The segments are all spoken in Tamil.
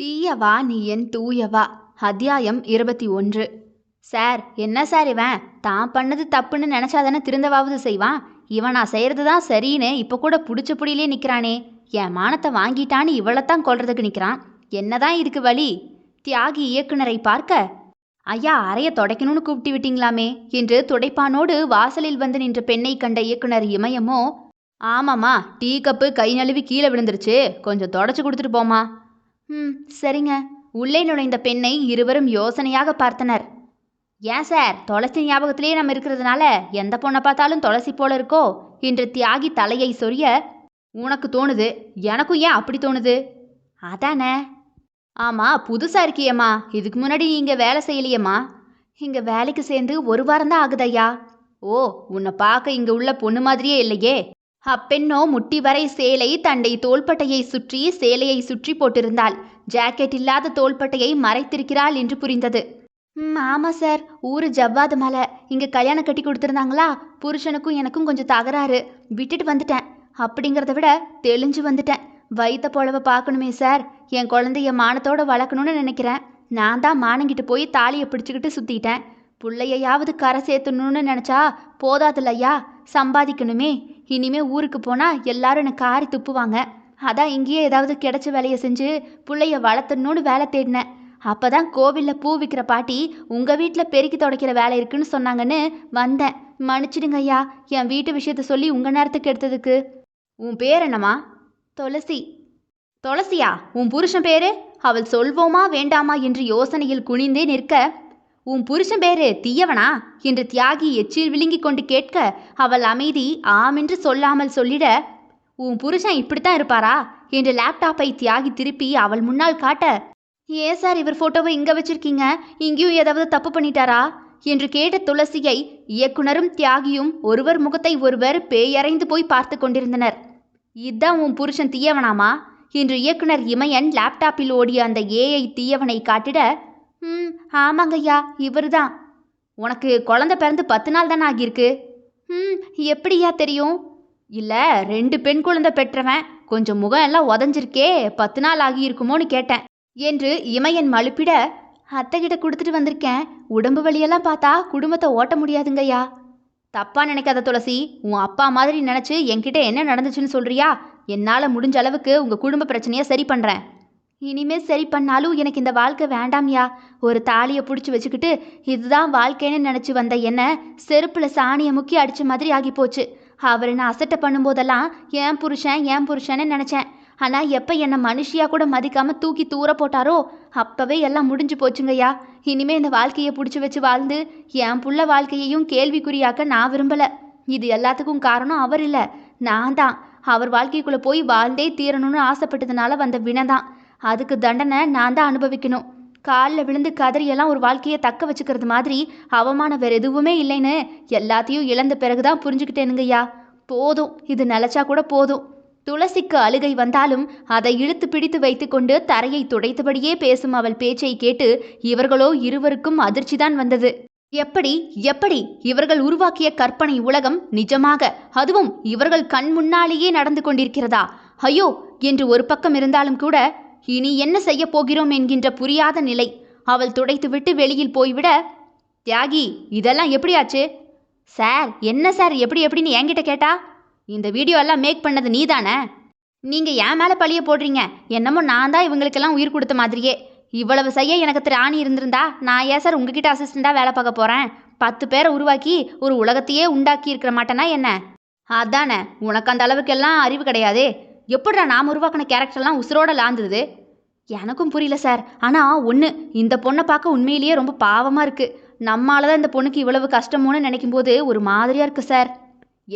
தீயவா நீ என் தூயவா? அத்தியாயம் இருபத்தி ஒன்று. சார் என்ன சார் இவன்? தான் பண்ணது தப்புன்னு நினச்சாதானே திருந்தவாவது செய்வான்? இவன் நான் செய்கிறது தான் சரின்னு இப்போ கூட பிடிச்ச புடியிலே நிற்கிறானே என் மானத்தை வாங்கிட்டான்னு இவ்வளோத்தான் கொல்றதுக்கு நிற்கிறான் என்னதான் இதுக்கு வழி? தியாகி இயக்குனரை பார்க்க? ஐயா அறைய துடைக்கணும்னு கூப்பிட்டு விட்டீங்களாமே? என்று துடைப்பானோடு வாசலில் வந்து நின்ற பெண்ணை கண்ட இயக்குனர் இமயமோ ஆமாம்மா டீ கப்பு கை நழுவி கீழே விழுந்துருச்சு. கொஞ்சம் தொடச்சி கொடுத்துட்டு போமா ம் சரிங்க. உள்ளே நுழைந்த பெண்ணை இருவரும் யோசனையாக பார்த்தனர். ஏன் சார்? துளசி ஞாபகத்திலேயே நம்ம இருக்கிறதுனால எந்த பொண்ணை பார்த்தாலும் துளசி போல இருக்கோ? என்று தியாகி தலையை சொரிய உனக்கு தோணுது எனக்கும் ஏன் அப்படி தோணுது? அதானே? ஆமாம் புதுசாக இருக்கியம்மா. இதுக்கு முன்னாடி நீங்கள் வேலை செய்யலையம்மா. இங்கே வேலைக்கு சேர்ந்து ஒரு வாரம் தான் ஆகுதையா ஓ உன்னை பார்க்க இங்கே உள்ள பொண்ணு மாதிரியே இல்லையே. அப்பெண்ணோ முட்டி வரை சேலை தண்டை தோள்பட்டையை சுற்றி சேலையை சுற்றி போட்டிருந்தாள். ஜாக்கெட் இல்லாத தோள்பட்டையை மறைத்திருக்கிறாள் என்று புரிந்தது. ம் ஆமாம் சார். ஊர் ஜவ்வாது மலை. இங்கே கல்யாணம் கட்டி கொடுத்துருந்தாங்களா? புருஷனுக்கும் எனக்கும் கொஞ்சம் தகராறு. விட்டுட்டு வந்துட்டேன். அப்படிங்கிறத விட தெளிஞ்சு வந்துட்டேன். வைத்த போலவை பார்க்கணுமே சார். என் குழந்தைய மானத்தோட வளர்க்கணும்னு நினைக்கிறேன். நான் தான் மானங்கிட்டு போய் தாலியை பிடிச்சிக்கிட்டு சுற்றிட்டேன் பிள்ளையாவது கரை சேர்த்தணும்னு நினச்சா போதாதுல்லையா? சம்பாதிக்கணுமே. இனிமே ஊருக்கு போனால் எல்லாரும் எனக்கு காரி துப்புவாங்க. அதான் இங்கேயே ஏதாவது கிடைச்ச வேலையை செஞ்சு பிள்ளைய வளர்த்தணும்னு வேலை தேடினேன். அப்போ தான் கோவிலில் பூ விற்கிற பாட்டி உங்கள் வீட்டில் பெருக்கி துடைக்கிற வேலை இருக்குன்னு சொன்னாங்கன்னு வந்தேன். மன்னிச்சிடுங்க ஐயா என் வீட்டு விஷயத்த சொல்லி உங்கள் நேரத்துக்கு எடுத்ததுக்கு. உன் பேர் என்னம்மா? துளசி. துளசியா? உன் புருஷன் பேரு? அவள் சொல்வோமா வேண்டாமா என்று யோசனையில் குனிந்தே நிற்க உன் புருஷன் பேரு தீயவனா? என்று தியாகி எச்சில் விழுங்கிக் கொண்டு கேட்க அவள் அமைதி ஆம் என்று சொல்லாமல் சொல்லிட உன் புருஷன் இப்படித்தான் இருப்பாரா? என்று லேப்டாப்பை தியாகி திருப்பி அவள் முன்னால் காட்ட ஏன் சார் இவர் ஃபோட்டோவை இங்கே வச்சிருக்கீங்க? இங்கேயும் ஏதாவது தப்பு பண்ணிட்டாரா? என்று கேட்ட துளசியை இயக்குனரும் தியாகியும் ஒருவர் முகத்தை ஒருவர் பேயறைந்து போய் பார்த்து கொண்டிருந்தனர். இதான் உன் புருஷன் தீயவனாமா? என்று இயக்குனர் இமயன் லேப்டாப்பில் ஓடிய அந்த ஏஐ தீயவனை காட்டிட ம் ஆமாங்கய்யா இவர்தான். உனக்கு குழந்த பிறந்து பத்து நாள் தானே ஆகியிருக்கு? ம் எப்படியா தெரியும்? இல்லை ரெண்டு பெண் குழந்தை பெற்றவன் கொஞ்சம் முகம் எல்லாம் உதஞ்சிருக்கே பத்து நாள் ஆகியிருக்குமோன்னு கேட்டேன் என்று இமையன் மழுப்பிட அத்தைகிட்ட கொடுத்துட்டு வந்திருக்கேன் உடம்பு வலியெல்லாம் பார்த்தா குடும்பத்தை ஓட்ட முடியாதுங்கய்யா. தப்பா நினைக்காத துளசி உன் அப்பா மாதிரி நினச்சி என்கிட்ட என்ன நடந்துச்சுன்னு சொல்றியா? என்னால் முடிஞ்ச அளவுக்கு உங்கள் குடும்ப பிரச்சனையை சரி பண்ணுறேன் இனிமே சரி பண்ணாலும் எனக்கு இந்த வாழ்க்கை வேண்டாம்யா. ஒரு தாலியை பிடிச்சி வச்சுக்கிட்டு இதுதான் வாழ்க்கைன்னு நினச்சி வந்த என்ன செருப்பில் சாணியை முக்கி அடித்த மாதிரி ஆகி போச்சு. அவர் நான் அசட்டை பண்ணும்போதெல்லாம் ஏன் புருஷன் ஏன் புருஷன்னு நினச்சேன். ஆனால் எப்போ என்னை மனுஷியாக கூட மதிக்காமல் தூக்கி தூர போட்டாரோ அப்போவே எல்லாம் முடிஞ்சு போச்சுங்கய்யா. இனிமே இந்த வாழ்க்கையை பிடிச்சி வச்சு வாழ்ந்து என் புள்ள வாழ்க்கையையும் கேள்விக்குறியாக்க நான் விரும்பலை. இது எல்லாத்துக்கும் காரணம் அவர் இல்லை. நான் தான். அவர் வாழ்க்கைக்குள்ளே போய் வாழ்ந்தே தீரணும்னு ஆசைப்பட்டதுனால வந்த வினை தான் அதுக்கு தண்டனை நான் தான் அனுபவிக்கணும். காலில் விழுந்து கதறியெல்லாம் ஒரு வாழ்க்கையை தக்க வச்சுக்கிறது மாதிரி அவமானம் வேறு எதுவுமே இல்லைன்னு எல்லாத்தையும் இழந்த பிறகு தான் புரிஞ்சுக்கிட்டேனுங்கய்யா. போதும் இது நிலச்சா கூட போதும். துளசிக்கு அழுகை வந்தாலும் அதை இழுத்து பிடித்து வைத்துக்கொண்டு தரையை துடைத்தபடியே பேசும் அவள் பேச்சை கேட்டு இவர்களோ இருவருக்கும் அதிர்ச்சிதான் வந்தது. எப்படி எப்படி இவர்கள் உருவாக்கிய கற்பனை உலகம் நிஜமாக அதுவும் இவர்கள் கண் முன்னாலேயே நடந்து கொண்டிருக்கிறதா? ஐயோ என்று ஒரு பக்கம் இருந்தாலும் கூட இனி என்ன செய்ய போகிறோம் என்கின்ற புரியாத நிலை. அவள் துடைத்துவிட்டு வெளியில் போய்விட தியாகி இதெல்லாம் எப்படியாச்சு? சார் என்ன சார் எப்படி எப்படின்னு என்கிட்ட கேட்டா? இந்த வீடியோ எல்லாம் மேக் பண்ணது நீதானே? நீங்க ஏன் மேலே பழிய போடுறீங்க. என்னமோ நான் தான் இவங்களுக்கெல்லாம் உயிர் கொடுத்த மாதிரியே. இவ்வளவு செய்ய எனக்கு திராணி இருந்திருந்தா நான் ஏன் சார் உங்ககிட்ட அசிஸ்டண்டாக வேலை பார்க்க போகிறேன் பத்து பேரை உருவாக்கி ஒரு உலகத்தையே உண்டாக்கி இருக்கிற மாட்டேனா என்ன? அதானே உனக்கு அந்த அளவுக்கெல்லாம் அறிவு கிடையாதே. எப்படிடா நாம் உருவாக்கின கேரக்டர்லாம் உசுரோட லாந்துது? எனக்கும் புரியல சார். ஆனால் ஒன்று இந்த பொண்ணை பார்க்க உண்மையிலேயே ரொம்ப பாவமாக இருக்குது நம்மால தான் இந்த பொண்ணுக்கு இவ்வளவு கஷ்டமோன்னு நினைக்கும் போது ஒரு மாதிரியாக இருக்குது சார்.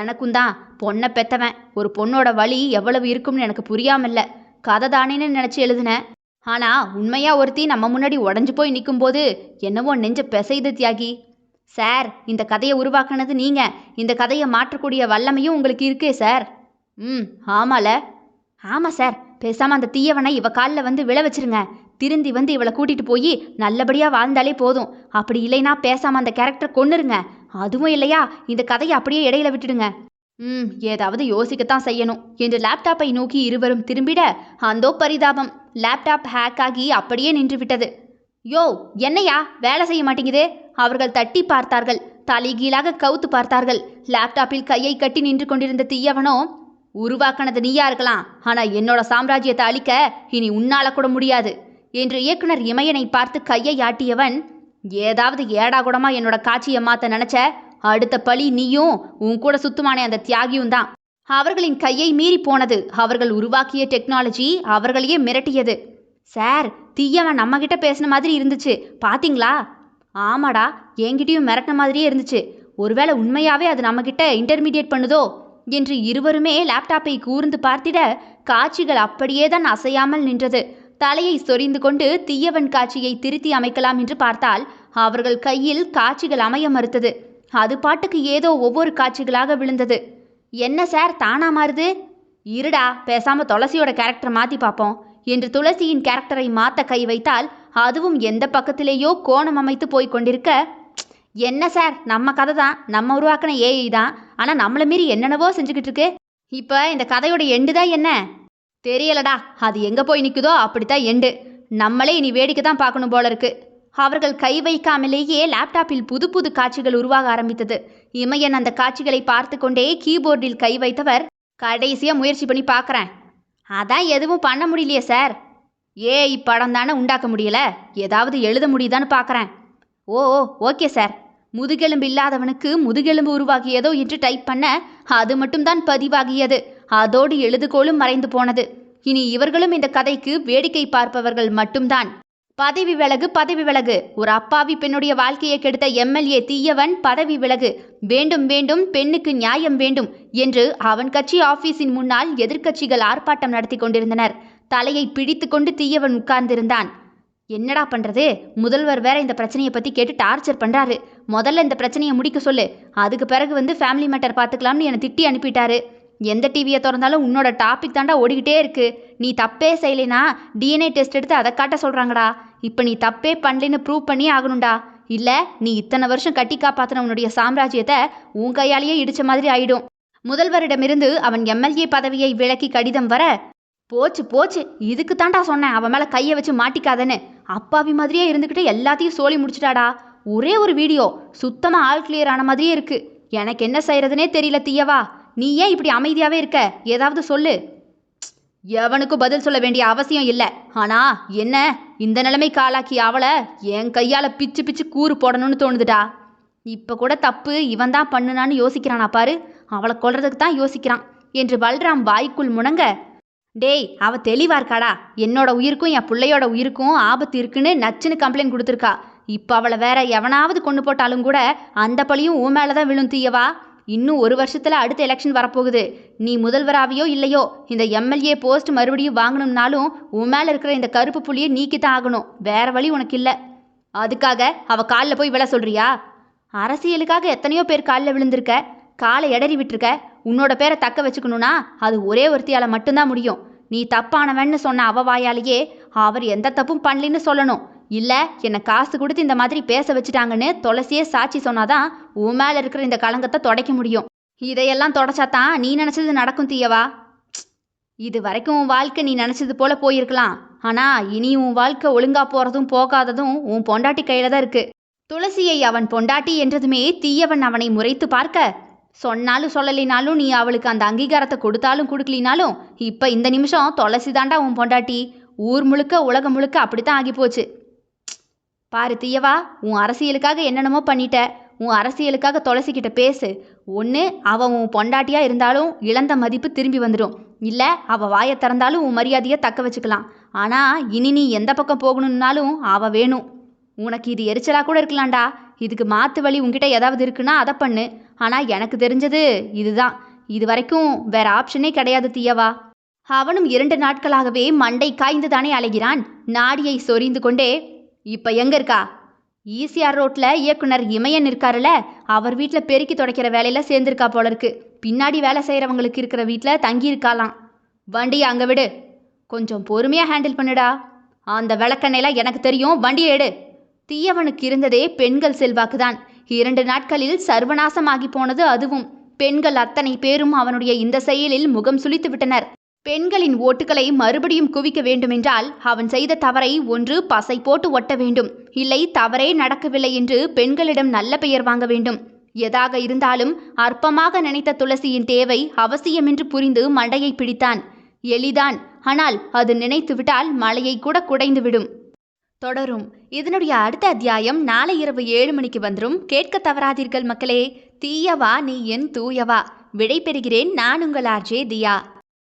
எனக்கும் தான் பொண்ணை பெத்தவன். ஒரு பொண்ணோட வழி எவ்வளவு இருக்கும்னு எனக்கு புரியாம இல்லை கதை தானேன்னு நினச்சி எழுதினேன் ஆனால் உண்மையாக ஒருத்தி நம்ம முன்னாடி உடஞ்சி போய் நிற்கும்போது என்னவோ நெஞ்ச பெசைது தியாகி. சார் இந்த கதையை உருவாக்குனது நீங்கள் இந்த கதையை மாற்றக்கூடிய வல்லமையும் உங்களுக்கு இருக்கே சார். ம் ஆமால. ஆமாம் சார் பேசாமல் அந்த தீயவனை இவ காலில் வந்து விழ வச்சிருங்க. திருந்தி வந்து இவளை கூட்டிகிட்டு போய் நல்லபடியாக வாழ்ந்தாலே போதும். அப்படி இல்லைனா பேசாமல் அந்த கேரக்டர் கொன்னுருங்க. அதுவும் இல்லையா? இந்த கதையை அப்படியே இடையில விட்டுடுங்க. ம் ஏதாவது யோசிக்கத்தான் செய்யணும். என்று லேப்டாப்பை நோக்கி இருவரும் திரும்பிட அந்தோ பரிதாபம். லேப்டாப் ஹேக் ஆகி அப்படியே நின்று விட்டது. யோ என்னையா? வேலை செய்ய மாட்டேங்குது. அவர்கள் தட்டி பார்த்தார்கள். தலைகீழாக கவுத்து பார்த்தார்கள். லேப்டாப்பில் கையை கட்டி நின்று கொண்டிருந்த தீயவனோ உருவாக்கினது நீயா இருக்கலாம். ஆனால் என்னோட சாம்ராஜ்யத்தை அழிக்க இனி உன்னால கூட முடியாது. என்று இயக்குனர் இமயனை பார்த்து கையை ஆட்டியவன் ஏதாவது ஏடாகுடமா என்னோட காட்சியை மாத்த நினைச்ச? அடுத்த பழி நீயும் உன் கூட சுத்துமானே அந்த தியாகியும் தான். அவர்களின் கையை மீறி போனது. அவர்கள் உருவாக்கிய டெக்னாலஜி அவர்களையே மிரட்டியது. சார் தீயவன் நம்ம கிட்ட பேசின மாதிரி இருந்துச்சு. பாத்தீங்களா? ஆமாடா என்கிட்டயும் மிரட்டின மாதிரியே இருந்துச்சு. ஒருவேளை உண்மையாவே அது நம்மகிட்ட இன்டர்மீடியேட் பண்ணுதோ? என்று இருவருமே லேப்டாப்பை கூர்ந்து பார்த்திட காட்சிகள் அப்படியேதான் அசையாமல் நின்றது. தலையை சொரிந்து கொண்டு தீயவன் காட்சியை திருத்தி அமைக்கலாம் என்று பார்த்தால் அவர்கள் கையில் காட்சிகள் அமைய மறுத்தது. அது பாட்டுக்கு ஏதோ ஒவ்வொரு காட்சிகளாக விழுந்தது. என்ன சார் தானா மாறுது? இருடா பேசாம துளசியோட கேரக்டர் மாத்தி பார்ப்போம் என்று துளசியின் கேரக்டரை மாத்த கை வைத்தால் அதுவும் எந்த பக்கத்திலேயோ கோணம் அமைத்து போய் கொண்டிருக்க என்ன சார்? நம்ம கதை தான் நம்ம உருவாக்கின ஏஐ தான். ஆனால் நம்மளை மீறி என்னென்னவோ செஞ்சுக்கிட்டு இருக்கு. இப்போ இந்த கதையோட எண்டு தான் என்ன? தெரியலடா. அது எங்கே போய் நிற்குதோ அப்படித்தான் எண்டு நம்மளே இனி வேடிக்கை தான் பார்க்கணும் போல இருக்கு. அவர்கள் கை வைக்காமலேயே லேப்டாப்பில் புது புது காட்சிகள் உருவாக ஆரம்பித்தது. இமையன் அந்த காட்சிகளை பார்த்து கொண்டே கீபோர்டில் கை வைத்தவர் கடைசியாக முயற்சி பண்ணி பார்க்குறேன். அதான் எதுவும் பண்ண முடியலையே சார். ஏ இப்படம் தானே உண்டாக்க முடியல? ஏதாவது எழுத முடியுதான்னு பார்க்குறேன். Oh, okay sir. முதுகெலும்பு இல்லாதவனுக்கு முதுகெலும்பு உருவாகியதோ என்று டைப் பண்ண அது மட்டும்தான் பதிவாகியது. அதோடு எழுதுகோலும் மறைந்து போனது. இனி இவர்களும் இந்த கதைக்கு வேடிக்கை பார்ப்பவர்கள் மட்டும்தான். பதவி விலகு பதவி விலகு. ஒரு அப்பாவி பெண்ணுடைய வாழ்க்கையை கெடுத்த எம்எல்ஏ தீயவன் பதவி விலகு. வேண்டும் வேண்டும் பெண்ணுக்கு நியாயம் வேண்டும் என்று அவன் கட்சி ஆபீஸின் முன்னால் எதிர்க்கட்சிகள் ஆர்ப்பாட்டம் நடத்தி கொண்டிருந்தனர். தலையை பிடித்துக்கொண்டு தீயவன் உட்கார்ந்திருந்தான். என்னடா பண்றது? முதல்வர் வேற இந்த பிரச்சனையை பத்தி கேட்டு டார்ச்சர் பண்றாரு. முதல்ல இந்த பிரச்சனையை முடிக்க சொல்லு. அதுக்கு பிறகு வந்து ஃபேமிலி மேட்டர் பார்த்துக்கலாம்னு என்னை திட்டி அனுப்பிட்டாரு. எந்த டிவியை திறந்தாலும் உன்னோட டாபிக் தாண்டா ஓடிக்கிட்டே இருக்கு. நீ தப்பே செய்யலைனா டிஎன்ஏ டெஸ்ட் எடுத்து அதை காட்ட சொல்கிறாங்கடா இப்போ நீ தப்பே பண்ணலைன்னு ப்ரூவ் பண்ணி ஆகணும்டா. இல்லை நீ இத்தனை வருஷம் கட்டி காப்பாற்றின உன்னுடைய சாம்ராஜ்யத்தை உன் கையாலேயே இடித்த மாதிரி ஆயிடும். முதல்வரிடமிருந்து அவன் எம்எல்ஏ பதவியை விலக்கி கடிதம் வர போச்சு போச்சு. இதுக்கு தாண்டா சொன்னேன். அவன் மேலே கையை வச்சு மாட்டிக்காதன்னு. அப்பாவி மாதிரியே இருந்துக்கிட்டு எல்லாத்தையும் சோழி முடிச்சிட்டாடா. ஒரே ஒரு வீடியோ சுத்தமாக ஆல் கிளியர் ஆன மாதிரியே இருக்கு. எனக்கு என்ன செய்கிறதுனே தெரியல தீயவா. நீ ஏன் இப்படி அமைதியாகவே இருக்க? ஏதாவது சொல்லு. எவனுக்கும் பதில் சொல்ல வேண்டிய அவசியம் இல்லை. ஆனால் என்ன? இந்த நிலைமைக்கு ஆளாக்கி அவளை என் கையால் பிச்சு பிச்சு கூறு போடணும்னு தோணுதுடா. இப்போ கூட தப்பு இவன் தான் பண்ணுனான்னு யோசிக்கிறானா பாரு. அவளை கொல்றதுக்கு தான் யோசிக்கிறான். என்று பல்ராம் வாய்க்குள் முணங்க. டேய் அவ தெளிவா இருக்காடா. என்னோட உயிருக்கும் என் பிள்ளையோட உயிருக்கும் ஆபத்து இருக்குன்னு நச்சுன்னு கம்ப்ளைண்ட் கொடுத்துருக்கா. இப்போ அவளை வேற எவனாவது கொண்டு போட்டாலும் கூட அந்த பழியும் உன் மேலே தான் விழும் தீயவா? இன்னும் ஒரு வருஷத்தில் அடுத்த எலெக்ஷன் வரப்போகுது. நீ முதல்வராவையோ இல்லையோ இந்த எம்எல்ஏ போஸ்ட் மறுபடியும் வாங்கணும்னாலும் உன் மேலே இருக்கிற இந்த கருப்பு புள்ளியை நீக்கித்தான் ஆகணும். வேற வழி உனக்கு இல்லை. அதுக்காக அவ காலில் போய் விழ சொல்றியா? அரசியலுக்காக எத்தனையோ பேர் காலில் விழுந்திருக்க காலை எடறி விட்டுருக்க உன்னோட பேரை தக்க வச்சுக்கணும்னா அது ஒரே ஒருத்தியால் மட்டும்தான் முடியும். நீ தப்பானவன்னு சொன்ன அவ வாயாலேயே அவர் எந்த தப்பும் பண்ணலின்னு சொல்லணும். இல்லை என்னை காசு கொடுத்து இந்த மாதிரி பேச வச்சுட்டாங்கன்னு துளசியே சாட்சி சொன்னாதான் உன் மேலே இருக்கிற இந்த களங்கத்தை துடைக்க முடியும். இதையெல்லாம் தொடச்சாதான் நீ நினச்சது நடக்கும் தீயவா? இது வரைக்கும் உன் வாழ்க்கை நீ நினச்சது போல போயிருக்கலாம். ஆனால் இனி உன் வாழ்க்கை ஒழுங்காக போகிறதும் போகாததும் உன் பொண்டாட்டி கையில் தான் இருக்கு. துளசியை அவன் பொண்டாட்டி என்றதுமே தீயவன் அவனை முறைத்து பார்க்க. சொன்னாலும் சொல்லலினாலும் நீ அவளுக்கு அந்த அங்கீகாரத்தை கொடுத்தாலும் கொடுக்கலினாலும் இப்போ இந்த நிமிஷம் துளசி தாண்டா உன் பொண்டாட்டி. ஊர் முழுக்க உலகம் முழுக்க அப்படித்தான் ஆகி போச்சு பாரு தீயவா உன் அரசியலுக்காக என்னென்னமோ பண்ணிட்ட. உன் அரசியலுக்காக துளசிக்கிட்ட பேசு. ஒன்று அவள் உன் பொண்டாட்டியாக இருந்தாலும் இழந்த மதிப்பு திரும்பி வந்துடும். இல்லை அவள் வாயை திறந்தாலும் உன் மரியாதையை தக்க வச்சுக்கலாம். ஆனால் இனி நீ எந்த பக்கம் போகணும்னாலும் அவள் வேணும். உனக்கு இது எரிச்சலாக கூட இருக்கலாம்டா. இதுக்கு மாற்று வழி உங்ககிட்ட ஏதாவது இருக்குன்னா அதை பண்ணு. ஆனால் எனக்கு தெரிஞ்சது இதுதான். இது வரைக்கும் வேற ஆப்ஷனே கிடையாது தீயவா. அவனும் இரண்டு நாட்களாகவே மண்டை காய்ந்து தானே அலைகிறான். நாடியை சொரிந்து கொண்டே இப்ப எங்க இருக்கா? ஈசிஆர் ரோட்ல இயக்குனர் இமயன் இருக்காருல அவர் வீட்டில் பெருக்கி துடைக்கிற வேலையில சேர்ந்திருக்கா போல இருக்கு பின்னாடி வேலை செய்யறவங்களுக்கு இருக்கிற வீட்டில் தங்கி இருக்காளாம். வண்டியை அங்க விடு. கொஞ்சம் பொறுமையா ஹேண்டில் பண்ணுடா. அந்த விளக்கெண்ணெய்லாம் எனக்கு தெரியும் வண்டியை எடு. தீயவனுக்கு இருந்ததே பெண்கள் செல்வாக்குதான். இரண்டு நாட்களில் சர்வநாசமாகி போனது அதுவும். பெண்கள் அத்தனை பேரும் அவனுடைய இந்த செயலில் முகம் சுளித்து விட்டனர். பெண்களின் ஓட்டுகளை மறுபடியும் குவிக்க வேண்டுமென்றால் அவன் செய்த தவறை ஒன்று பசை போட்டு ஒட்ட வேண்டும். இல்லை தவறே நடக்கவில்லை என்று பெண்களிடம் நல்ல பெயர் வாங்க வேண்டும். எதாக இருந்தாலும் அற்பமாக நினைத்த துளசியின் தேவை அவசியமென்று புரிந்து மண்டையை பிடித்தான். எளிதான் ஆனால் அது நினைத்துவிட்டால் மலையை கூட குடைந்துவிடும். தொடரும். இதனுடைய அடுத்த அத்தியாயம் நாளை இரவு ஏழு மணிக்கு வந்துடும் கேட்க தவறாதீர்கள் மக்களே. தீயவா நீ என் தூயவா. விடை பெறுகிறேன் நான் உங்கள் ஆர்ஜே தியா.